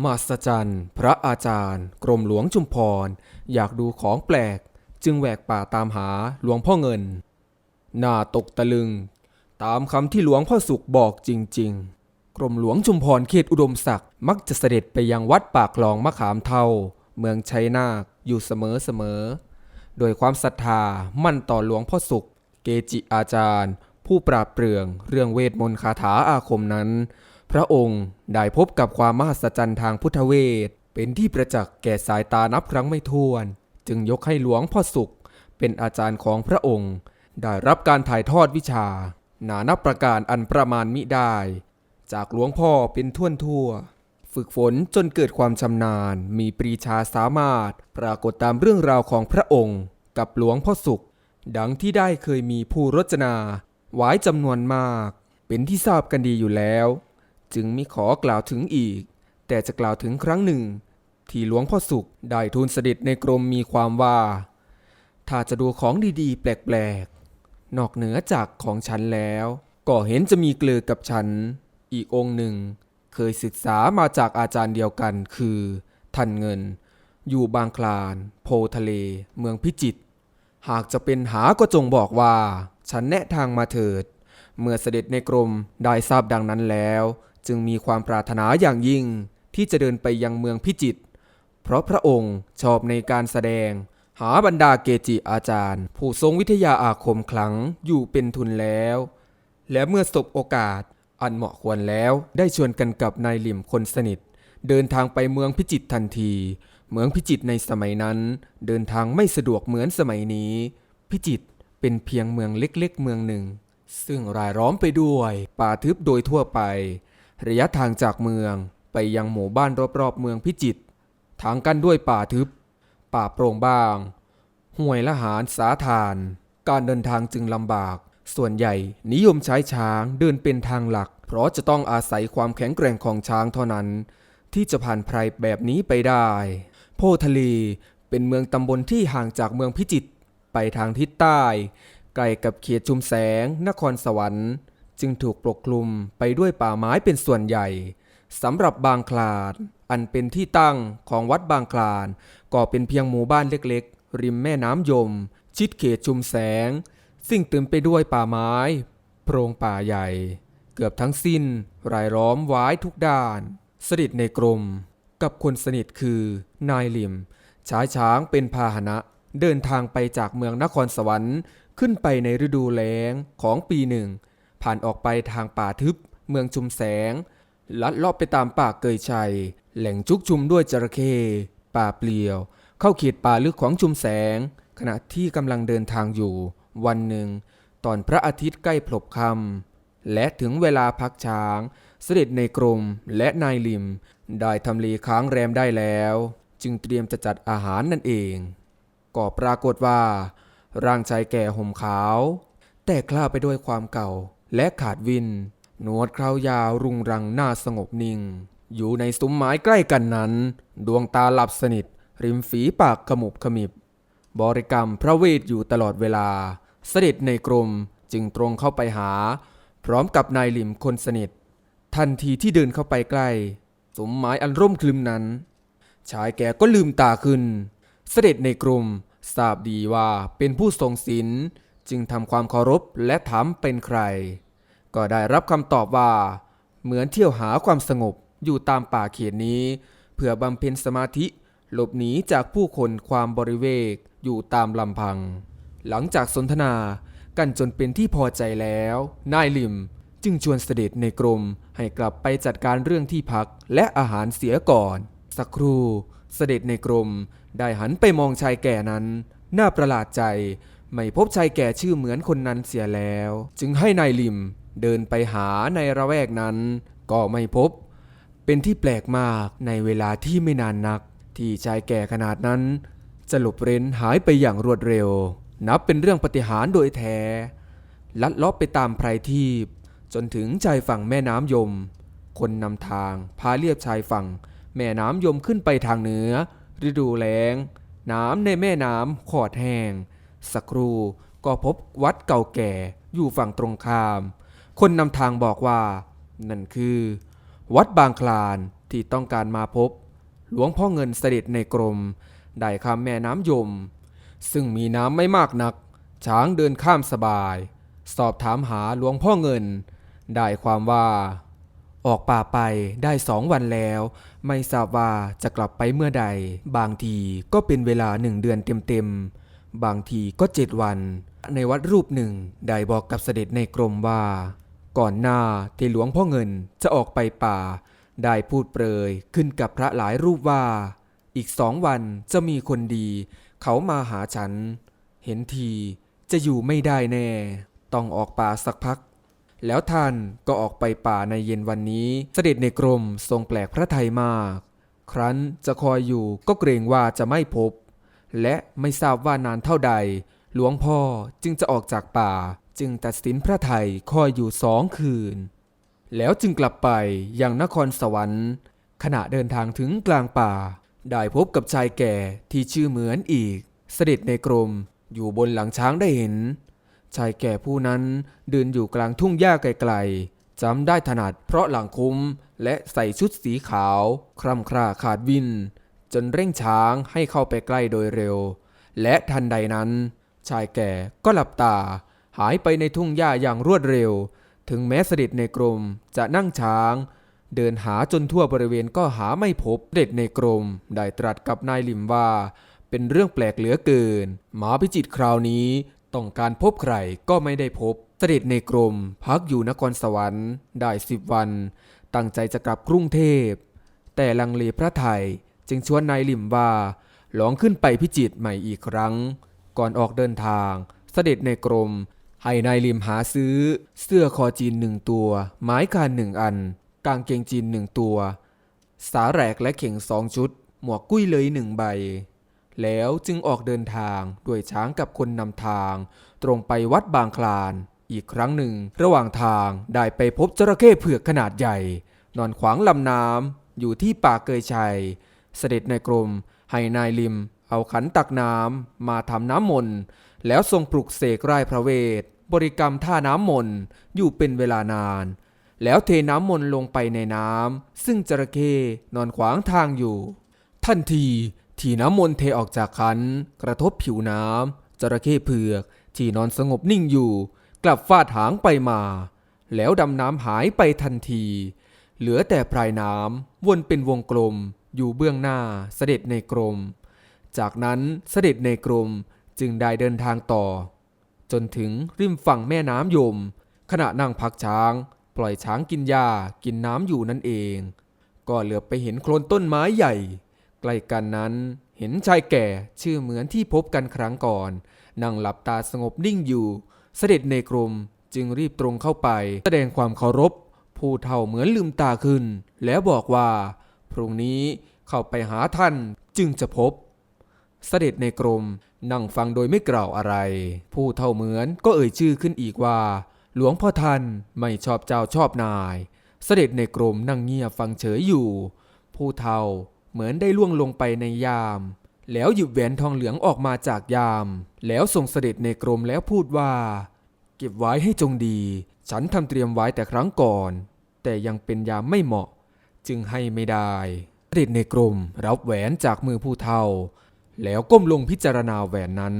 มหัศจรรย์พระอาจารย์ กรมหลวงชุมพร อยากดูของแปลก จึงแหวกป่าตามหาหลวงพ่อเงิน หน้าตกตะลึง ตามคำที่หลวงพ่อสุขบอกจริง ๆ กรมหลวงชุมพรเขตอุดมศักดิ์มักจะเสด็จไปยังวัดปากคลองมะขามเทาเมืองชัยนาคอยู่เสมอๆโดยความศรัทธามั่นต่อหลวงพ่อสุข เกจิอาจารย์ ผู้ปราบเปรื่องเรื่องเวทมนต์คาถาอาคมนั้น พระองค์ได้พบกับความมหัศจรรย์ทางพุทธเวทเป็นที่ประจักษ์แก่สายตานับครั้งไม่ถ้วน จึงยกให้หลวงพ่อสุข เป็นอาจารย์ของพระองค์ ได้รับการถ่ายทอดวิชา นานับประการอันประมาณมิได้ จากหลวงพ่อเป็นท่วนทั่ว ฝึกฝนจนเกิดความชำนาญ มีปรีชาสามารถ ปรากฏตามเรื่องราวของพระองค์ กับหลวงพ่อสุข ดังที่ได้เคยมีผู้รจนาไว้จำนวนมาก เป็นที่ทราบกันดีอยู่แล้ว จึงมิขอกล่าวถึงอีก แต่จะกล่าวถึงครั้งหนึ่ง ที่หลวงพ่อสุขได้ทูลเสด็จในกรมมีความว่า ถ้าจะดูของดีๆ แปลกๆ นอกเหนือจากของฉันแล้ว ก็เห็นจะมีเกลือกับฉัน อีกองค์หนึ่ง เคยศึกษามาจากอาจารย์เดียวกันคือท่านเงิน อยู่บางคลาน โพทะเล เมืองพิจิตรหากจะเป็นหาก็จงบอกว่า ฉันแนะทางมาเถิด เมื่อเสด็จในกรมได้ทราบดังนั้นแล้ว จึงมีความปรารถนาอย่างยิ่งที่จะเดินไปยังเมืองพิจิตรเพราะพระองค์ชอบในการแสดง หาบรรดาเกจิอาจารย์ ผู้ทรงวิทยาอาคมขลังอยู่เป็นทุนแล้ว และเมื่อสบโอกาสอันเหมาะควรแล้วได้ชวนกันกับนายหลิมคนสนิท เดินทางไปเมืองพิจิตรทันที เมืองพิจิตรในสมัยนั้น เดินทางไม่สะดวกเหมือนสมัยนี้ พิจิตรเป็นเพียงเมืองเล็กๆเมืองหนึ่ง ซึ่งรายล้อมไปด้วยป่าทึบโดยทั่วไป ระยะทางจากเมืองไปยังหมู่บ้านรอบๆเมืองพิจิตรทางกันด้วยป่าทึบ ป่าโปร่งบ้าง ห่วยละหารสาทาน การเดินทางจึงลำบาก ส่วนใหญ่นิยมใช้ช้างเดินเป็นทางหลัก เพราะจะต้องอาศัยความแข็งแกร่งของช้างเท่านั้น ที่จะผ่านไพรแบบนี้ไปได้ โพทะเลเป็นเมืองตำบลที่ห่างจากเมืองพิจิตรไปทางทิศใต้ใกล้กับเขตชุมแสง นครสวรรค์ จึงถูกปกคลุมไปด้วยป่าไม้เป็นส่วนใหญ่สำหรับบางคลานอันเป็นที่ตั้งของวัดบางคลานก็เป็นเพียงหมู่บ้านเล็กๆ ริมแม่น้ำยม ชิดเขตชุมแสง ซึ่งเต็มไปด้วยป่าไม้ โพรงป่าใหญ่ เกือบทั้งสิ้น รายล้อมไว้ทุกด้าน สนิทในกรม กับคนสนิทคือนายลิมใช้ช้างเป็นพาหนะ เดินทางไปจากเมืองนครสวรรค์ขึ้นไปในฤดูแล้งของปีหนึ่ง ผ่านออกไปทางป่าทึบ เมืองชุมแสง ลัดเลาะไปตามป่าเกยชัย แหล่งชุกชุมด้วยจระเข้ป่าเปลี่ยว เข้าเขตป่าลึกของชุมแสง ขณะที่กำลังเดินทางอยู่ วันหนึ่ง ตอนพระอาทิตย์ใกล้พลบค่ำและถึงเวลาพักช้าง เสด็จในกรมและนายลิม ได้ทำเลค้างแรมได้แล้ว จึงเตรียมจะจัดอาหารนั่นเองก็ปรากฏว่า ร่างชายแก่ห่มขาว แต่คล้าไปด้วยความเก่า และขาดวิน หนวดคราวยาวรุงรังหน้าสงบนิ่ง อยู่ในซุ้มไม้ใกล้กันนั้น ดวงตาหลับสนิท ริมฝีปากขมุบขมิบบริกรรมพระเวทอยู่ตลอดเวลา เสด็จในกรมจึงตรงเข้าไปหา พร้อมกับนายหลิมคนสนิท ทันทีที่เดินเข้าไปใกล้ สมหมายอันร่มคลึมนั้น ชายแก่ก็ลืมตาขึ้น เสด็จในกรมทราบดีว่าเป็นผู้ทรงศีล จึงทำความเคารพและถามเป็นใคร ก็ได้รับคำตอบว่า เหมือนเที่ยวหาความสงบอยู่ตามป่าเขตนี้ เพื่อบำเพ็ญสมาธิหลบหนีจากผู้คนความบริเวกอยู่ตามลำพัง หลังจากสนทนากันจนเป็นที่พอใจแล้ว นายลิมจึงชวนเสด็จในกรมให้กลับไปจัดการเรื่องที่พักและอาหารเสียก่อน สักครู่เสด็จในกรมได้หันไปมองชายแก่นั้น น่าประหลาดใจ ไม่พบชายแก่ชื่อเหมือนคนนั้นเสียแล้ว จึงให้นายลิมเดินไปหาในระแวกนั้น ก็ไม่พบ เป็นที่แปลกมากในเวลาที่ไม่นานนัก ที่ชายแก่ขนาดนั้น จะหลบเร้นหายไปอย่างรวดเร็ว นับเป็นเรื่องปฏิหารโดยแท้ ลัดเลาะไปตามไพรทีปจนถึงชายฝั่งแม่น้ำยม คนนำทางพาเลียบชายฝั่ง แม่น้ำยมขึ้นไปทางเหนือ ฤดูแล้ง น้ำในแม่น้ำขอดแห้ง สักครู่ก็พบวัดเก่าแก่อยู่ฝั่งตรงข้าม คนนำทางบอกว่า นั่นคือ วัดบางคลานที่ต้องการมาพบ หลวงพ่อเงินเสด็จในกรม ได้ข้ามแม่น้ำยม ซึ่งมีน้ำไม่มากนัก ช้างเดินข้ามสบาย สอบถามหาหลวงพ่อเงิน ได้ความว่า ออกป่าไปได้สองวันแล้ว ไม่ทราบว่าจะกลับไปเมื่อใด บางทีก็เป็นเวลาหนึ่งเดือนเต็มๆ บางทีก็เจ็ดวัน ในวัดรูปหนึ่งได้บอกกับเสด็จในกรมว่า ก่อนหน้าที่หลวงพ่อเงินจะออกไปป่า ได้พูดเปรยขึ้นกับพระหลายรูปว่า อีกสองวันจะมีคนดี เขามาหาฉัน เห็นทีจะอยู่ไม่ได้แน่ ต้องออกป่าสักพัก แล้วท่านก็ออกไปป่าในเย็นวันนี้ เสด็จในกรมทรงแปลกพระไทยมาก ครั้นจะคอยอยู่ก็เกรงว่าจะไม่พบ และไม่ทราบว่านานเท่าใด หลวงพ่อจึงจะออกจากป่าจึงตัดสินพระไทยคอยอยู่สองคืน แล้วจึงกลับไปยังนครสวรรค์ ขณะเดินทางถึงกลางป่า ได้พบกับชายแก่ที่ชื่อเหมือนอีก เสด็จในกรมอยู่บนหลังช้างได้เห็น ชายแก่ผู้นั้นเดินอยู่กลางทุ่งหญ้าไกลๆจำได้ถนัดเพราะหลังคุ้มและใส่ชุดสีขาว คร่ำคร่าขาดวิน จนเร่งช้างให้เข้าไปใกล้โดยเร็ว และทันใดนั้น ชายแก่ก็หลับตา หายไปในทุ่งหญ้าอย่างรวดเร็ว ถึงแม้เสด็จในกรมจะนั่งช้าง เดินหาจนทั่วบริเวณก็หาไม่พบเสด็จในกรมได้ตรัสกับนายลิมว่า เป็นเรื่องแปลกเหลือเกิน หมาพิจิตคราวนี้ต้องการพบใครก็ไม่ได้พบเสด็จในกรมพักอยู่นครสวรรค์ได้สิบวัน ตั้งใจจะกลับกรุงเทพ แต่ลังเลพระไทย จึงชวนนายลิมว่าลองขึ้นไปพิจิตใหม่อีกครั้ง ก่อนออกเดินทาง เสด็จในกรม ให้นายลิมหาซื้อ เสื้อคอจีนหนึ่งตัว ไม้คานหนึ่งอัน กางเกงจีนหนึ่งตัว สาแหรกและเข่งสองชุด หมวกกุ้ยเลยหนึ่งใบ แล้วจึงออกเดินทางด้วยช้างกับคนนำทาง ตรงไปวัดบางคลาน อีกครั้งหนึ่ง ระหว่างทางได้ไปพบจระเข้เผือกขนาดใหญ่ นอนขวางลำน้ำอยู่ที่ป่าเกยชัย เสด็จในกรม ให้นายลิม เอาขันตักน้ำมาทำน้ำมนต์แล้วทรงปลุกเสกไร้พระเวท บริกรรมท่าน้ำมนต์อยู่เป็นเวลานาน แล้วเทน้ำมนต์ลงไปในน้ำซึ่งจระเข้นอนขวางทางอยู่ ทันทีที่น้ำมนต์เทออกจากขันกระทบผิวน้ำจระเข้เผือกที่นอนสงบนิ่งอยู่ กลับฟาดหางไปมา แล้วดำน้ำหายไปทันที เหลือแต่ปลายน้ำวนเป็นวงกลม อยู่เบื้องหน้าเสด็จในกรม จากนั้นเสด็จในกรมจึงได้เดินทางต่อ จนถึงริมฝั่งแม่น้ำยม ขณะนั่งพักช้าง ปล่อยช้างกินหญ้ากินน้ำอยู่นั่นเอง ก็เหลือบไปเห็นโคลนต้นไม้ใหญ่ ใกล้กันนั้นเห็นชายแก่ชื่อเหมือนที่พบกันครั้งก่อน นั่งหลับตาสงบนิ่งอยู่ เสด็จในกรมจึงรีบตรงเข้าไป แสดงความเคารพ ผู้เฒ่าเหมือนลืมตาขึ้น แล้วบอกว่า พรุ่งนี้เข้าไปหาท่านจึงจะพบ เสด็จในกรมนั่งฟังโดยไม่กล่าวอะไร ผู้เท่าเหมือนก็เอ่ยชื่อขึ้นอีกว่า หลวงพ่อท่านไม่ชอบเจ้าชอบนาย เสด็จในกรมนั่งเงียบฟังเฉยอยู่ ผู้เท่าเหมือนได้ล่วงลงไปในยาม แล้วหยิบแหวนทองเหลืองออกมาจากยาม แล้วส่งเสด็จในกรมแล้วพูดว่า เก็บไว้ให้จงดี ฉันทำเตรียมไว้แต่ครั้งก่อน แต่ยังเป็นยามไม่เหมาะ จึงให้ไม่ได้เด็จในกรมรับแหวนจากมือผู้เฒ่า แล้วก้มลงพิจารณาแหวนนั้น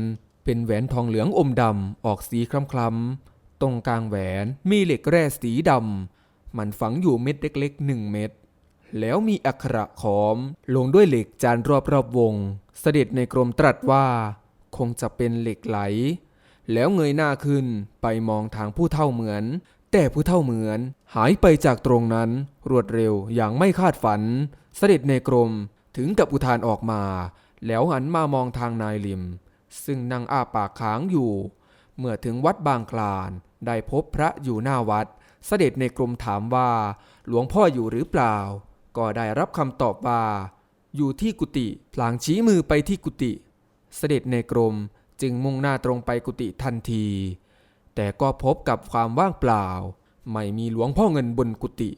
เป็นแหวนทองเหลืองอมดำออกสีคล้ำๆตรงกลางแหวนมีเหล็กแร่สีดำมันฝังอยู่เม็ดเล็กๆหนึ่งเม็ดแล้วมีอักขระขอมลงด้วยเหล็กจานรอบๆวง เสด็จในกรมตรัสว่า คงจะเป็นเหล็กไหล แล้วเงยหน้าขึ้นไปมองทางผู้เท่าเหมือน แต่ผู้เท่าเหมือน หายไปจากตรงนั้น รวดเร็วอย่างไม่คาดฝัน เสด็จในกรมถึงกับอุทานออกมา แล้วหันมามองทางนายลิม ซึ่งนั่งอ้าปากค้างอยู่ เมื่อถึงวัดบางคลาน ได้พบพระอยู่หน้าวัด เสด็จในกรมถามว่า หลวงพ่ออยู่หรือเปล่า ก็ได้รับคำตอบว่า อยู่ที่กุฏิพลางชี้มือไปที่กุฏิเสด็จในกรมจึงมุ่งหน้าตรงไปกุฏิทันที แต่ก็พบกับความว่างเปล่า ไม่มีหลวงพ่อเงินบนกุฏิ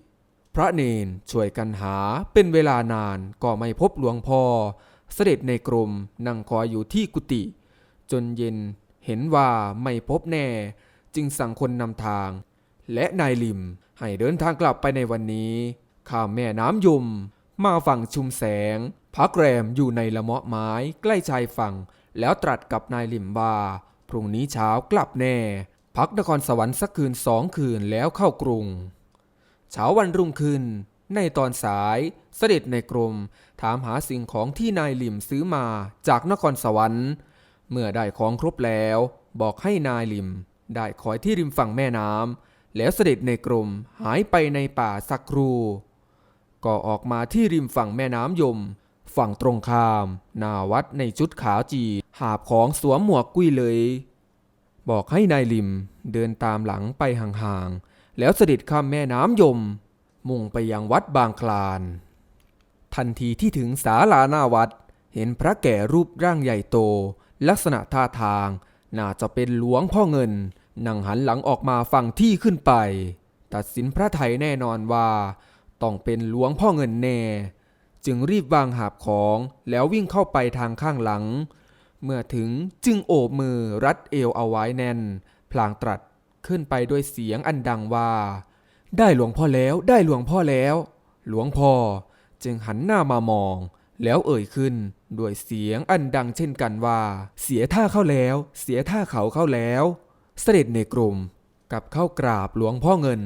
พระเนนช่วยกันหาเป็นเวลานานก็ไม่พบหลวงพ่อ เสด็จในกรมนั่งคอยอยู่ที่กุฏิจนเย็นเห็นว่าไม่พบแน่ จึงสั่งคนนำทาง และนายลิมให้เดินทางกลับไปในวันนี้ ข้ามแม่น้ำยม มาฝั่งชุมแสงพักแรมอยู่ในละเมาะไม้ใกล้ชายฝั่ง แล้วตรัสกับนายลิมว่าพรุ่งนี้เช้ากลับแน่ พักนครสวรรค์สักคืนสองคืนแล้วเข้ากรุง เช้าวันรุ่งขึ้น ในตอนสายเสด็จในกรม ถามหาสิ่งของที่นายหลิมซื้อมาจากนครสวรรค์ เมื่อได้ของครบแล้ว บอกให้นายหลิม ได้คอยที่ริมฝั่งแม่น้ำแล้วเสด็จในกรมหายไปในป่าสักครู่ก็ออกมาที่ริมฝั่งแม่น้ำยม ฝั่งตรงข้าม นาวัดในชุดขาวจี หาบของสวมหมวกกุ้ยเลย บอกให้นายลิมเดินตามหลังไปห่างๆ แล้วเสด็จข้ามแม่น้ำยม มุ่งไปยังวัดบางคลาน ทันทีที่ถึงศาลาหน้าวัด เห็นพระแก่รูปร่างใหญ่โต ลักษณะท่าทาง น่าจะเป็นหลวงพ่อเงิน นั่งหันหลังออกมาฝั่งที่ขึ้นไป ตัดสินพระไทยแน่นอนว่า ต้องเป็นหลวงพ่อเงินแน่ จึงรีบวางหาบของแล้ววิ่งเข้าไปทางข้างหลัง เมื่อถึงจึงโอบมือรัดเอวเอาไว้แน่น พลางตรัสขึ้นไปด้วยเสียงอันดังว่า ได้หลวงพ่อแล้วได้หลวงพ่อแล้ว หลวงพ่อจึงหันหน้ามามอง แล้วเอ่ยขึ้นด้วยเสียงอันดังเช่นกันว่า เสียท่าเข้าแล้ว เสียท่าเขาเข้าแล้ว เสด็จในกลุ่มกับเข้ากราบหลวงพ่อเงิน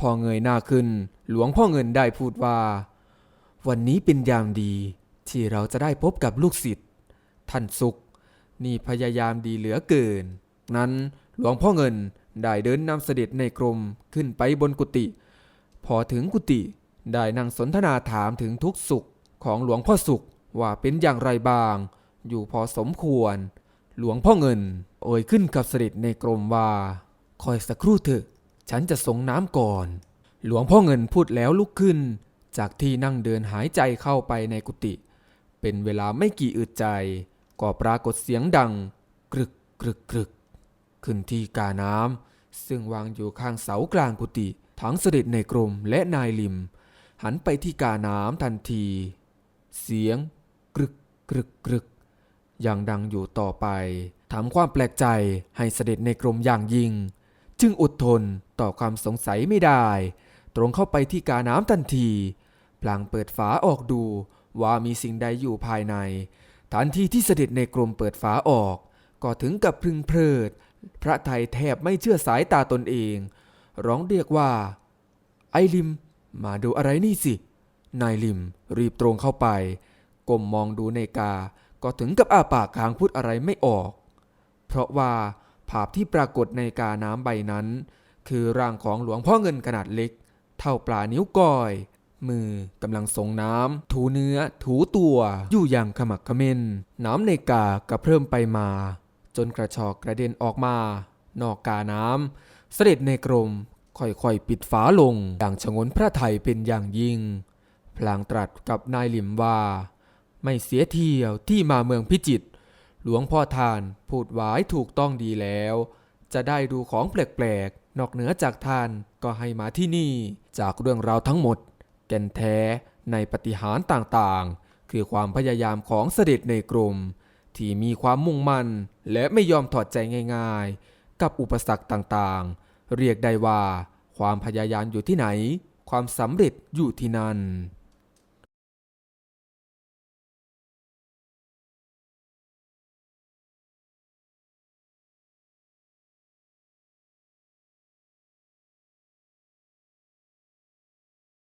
พอเงยหน้าขึ้น หลวงพ่อเงินได้พูดว่า วันนี้เป็นยามดี ที่เราจะได้พบกับลูกศิษย์ท่านสุข นี่พยายามดีเหลือเกิน นั้นหลวงพ่อเงินได้เดินนำเสด็จในกรมขึ้นไปบนกุฏิพอถึงกุฏิได้นั่งสนทนาถามถึงทุกสุขของหลวงพ่อสุขว่าเป็นอย่างไรบ้าง อยู่พอสมควร หลวงพ่อเงิน เอ่ยขึ้นกับเสด็จในกรมว่า คอยสักครู่เถอะ ฉันจะส่งน้ำก่อน หลวงพ่อเงินพูดแล้วลุกขึ้น จากที่นั่งเดินหายใจเข้าไปในกุฏิเป็นเวลาไม่กี่อึดใจ ก็ปรากฏเสียงดังกรึกกรึกกรึกขึ้นที่กาน้ำซึ่งวางอยู่ข้างเสากลางกุฏิทั้งเสด็จในกรมและนายลิม หันไปที่กาน้ำทันที เสียงกรึกกรึกกรึกยังดังอยู่ต่อไปทำความแปลกใจให้เสด็จในกรมอย่างยิ่ง จึงอดทนต่อความสงสัยไม่ได้ ตรงเข้าไปที่กาน้ำทันที พลางเปิดฝาออกดูว่ามีสิ่งใดอยู่ภายใน ทันทีที่เสด็จในกรมเปิดฝาออก ก็ถึงกับพึงเพลิด พระไทยแทบไม่เชื่อสายตาตนเอง ร้องเรียกว่า ไอลิม มาดูอะไรนี่สิ นายลิม รีบตรงเข้าไป ก้มมองดูในกา ก็ถึงกับอ้าปากค้างพูดอะไรไม่ออก เพราะว่าภาพที่ปรากฏในกาน้ำใบนั้น คือร่างของหลวงพ่อเงินขนาดเล็ก เท่าปลานิ้วก้อย มือกำลังส่งน้ำถูเนื้อถูตัว อยู่อย่างขมักขม้น น้ำในกากระเพิ่มไปมา จนกระชอกกระเด็นออกมา นอกกาน้ำเสด็จในกรมค่อยๆปิดฝาลงอย่างชงนพระไทยเป็นอย่างยิ่ง พลางตรัสกับนายหลิมว่า ไม่เสียเที่ยวที่มาเมืองพิจิตรหลวงพ่อทานพูดไว้ถูกต้องดีแล้ว จะได้ดูของแปลกๆนอกเหนือจากทานก็ให้มาที่นี่ จากเรื่องราวทั้งหมด แก่นแท้ในปฏิหารต่างๆ คือความพยายามของเสด็จในกรมที่มีความมุ่งมั่นและไม่ยอมถอดใจง่าย ๆ กับอุปสรรคต่างๆ เรียกได้ว่า ความพยายามอยู่ที่ไหน ความสำเร็จอยู่ที่นั่น